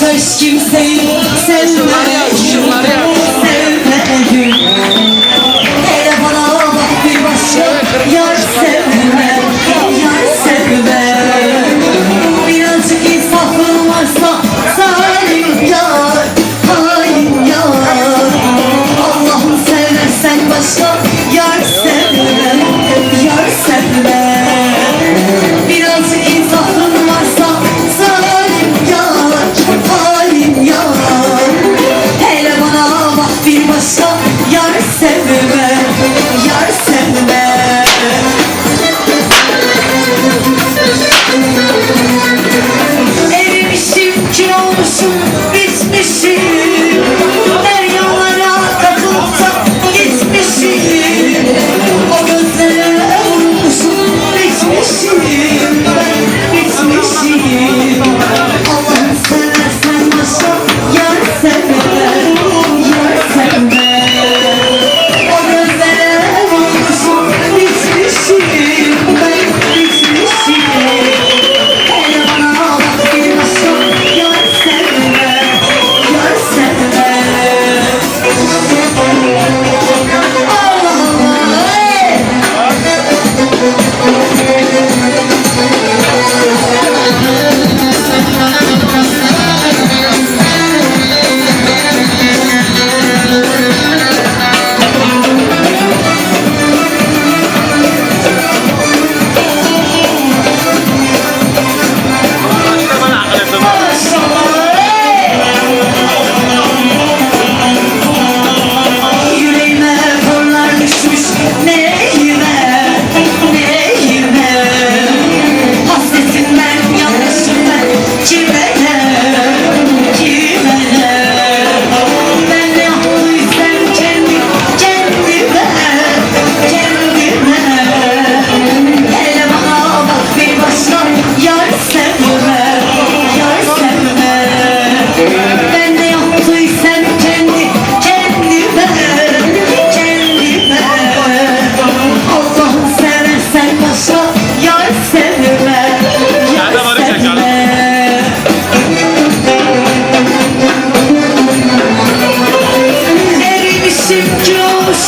Söz kimseyi sevmedim Sevmedim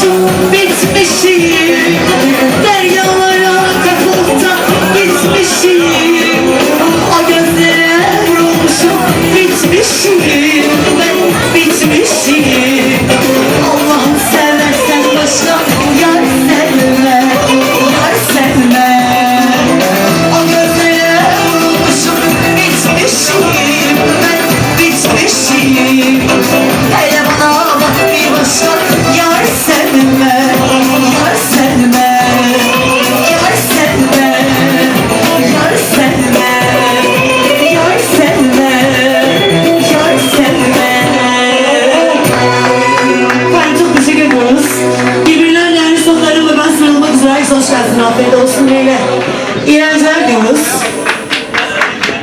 aşk bitmişim Birbirinden değerli sofralarımla ben sarılmak üzere. Hoş geldin. Afiyet olsun Leyla. İğrençler diyoruz.